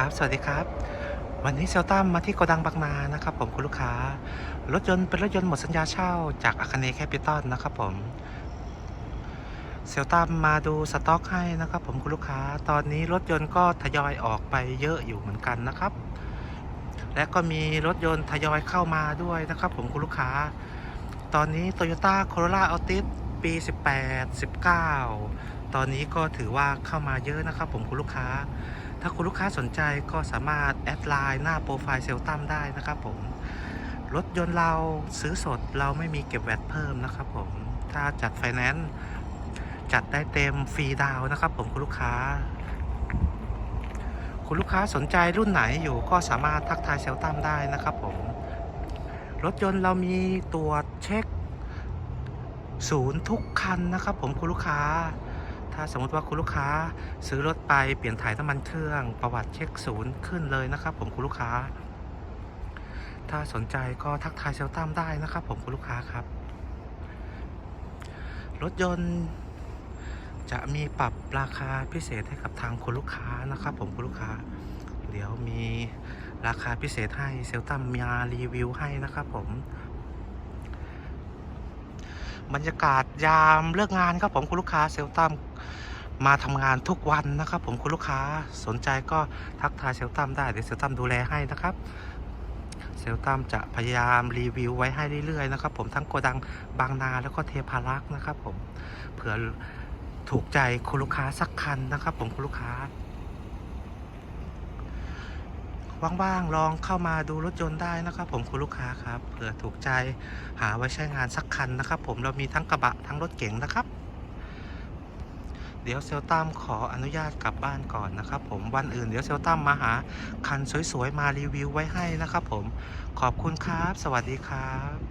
ครับ สวัสดีครับ วันนี้เซลตัมมาที่โกดังบางนานะครับผมคุณลูกค้า รถยนต์เป็นรถยนต์หมดสัญญาเช่าจากอาคเนแคปิตอลนะครับผมเซลตัมมาดูสต็อกให้นะครับผมคุณลูกค้า ตอนนี้รถยนต์ก็ทยอยออกไปเยอะอยู่เหมือนกันนะครับ และก็มีรถยนต์ทยอยเข้ามาด้วยนะครับผมคุณลูกค้า ตอนนี้ Toyota Corolla Altis ปี 18 19 ตอนนี้ก็ถือว่าเข้ามาเยอะนะครับผมคุณลูกค้า ถ้าคุณลูกค้าสนใจก็สามารถแอดไลน์หน้าโปรไฟล์เซลตัมได้นะครับผม รถยนต์เราซื้อสดเราไม่มีเก็บแวตเพิ่มนะครับผม ถ้าจัดไฟแนนซ์จัดได้เต็มฟรีดาวนะครับผมคุณลูกค้า คุณลูกค้าสนใจรุ่นไหนอยู่ก็สามารถทักทายเซลตัมได้นะครับผม รถยนต์เรามีตรวจเช็คศูนย์ทุกคันนะครับผมคุณลูกค้า ถ้าสมมติว่าคุณลูกค้าซื้อรถไปเปลี่ยนถ่ายน้ำมันเครื่อง ประวัติเช็คศูนย์ขึ้นเลยนะครับ ผมคุณลูกค้า ถ้าสนใจก็ทักทายเซลตัมได้นะครับ ผมคุณลูกค้าครับ รถยนต์จะมีปรับราคาพิเศษให้กับทางคุณลูกค้านะครับ ผมคุณลูกค้า เดี๋ยวมีราคาพิเศษให้เซลตัมมารีวิวให้นะครับ ผม บรรยากาศยามเลิกงานครับผมคุณลูกค้าเซลตัมมาทำงานทุกวันนะครับ ผมคุณลูกค้าสนใจก็ทักทายเซลตัมได้เดี๋ยวเซลตัมดูแลให้นะครับเซลตัมจะพยายามรีวิวไว้ให้เรื่อยๆนะครับ ผมทั้งโกดังบางนาแล้วก็เทพารักษ์นะครับ ผมเผื่อถูกใจคุณลูกค้าสักคันนะครับ ผมคุณลูกค้า ว่างๆลองเข้ามาดูรถยนต์ได้นะครับ ผมคุณลูกค้าครับเผื่อถูกใจหาไว้ใช้งานสักคันนะครับ ผมเรามีทั้งกระบะทั้งรถเก๋งนะครับ เดี๋ยวเซลตัมขออนุญาตกลับบ้านก่อนนะครับ ผมวันอื่นเดี๋ยวเซลตัมมาหาคันสวยๆมารีวิวไว้ให้นะครับ ผมขอบคุณครับ สวัสดีครับ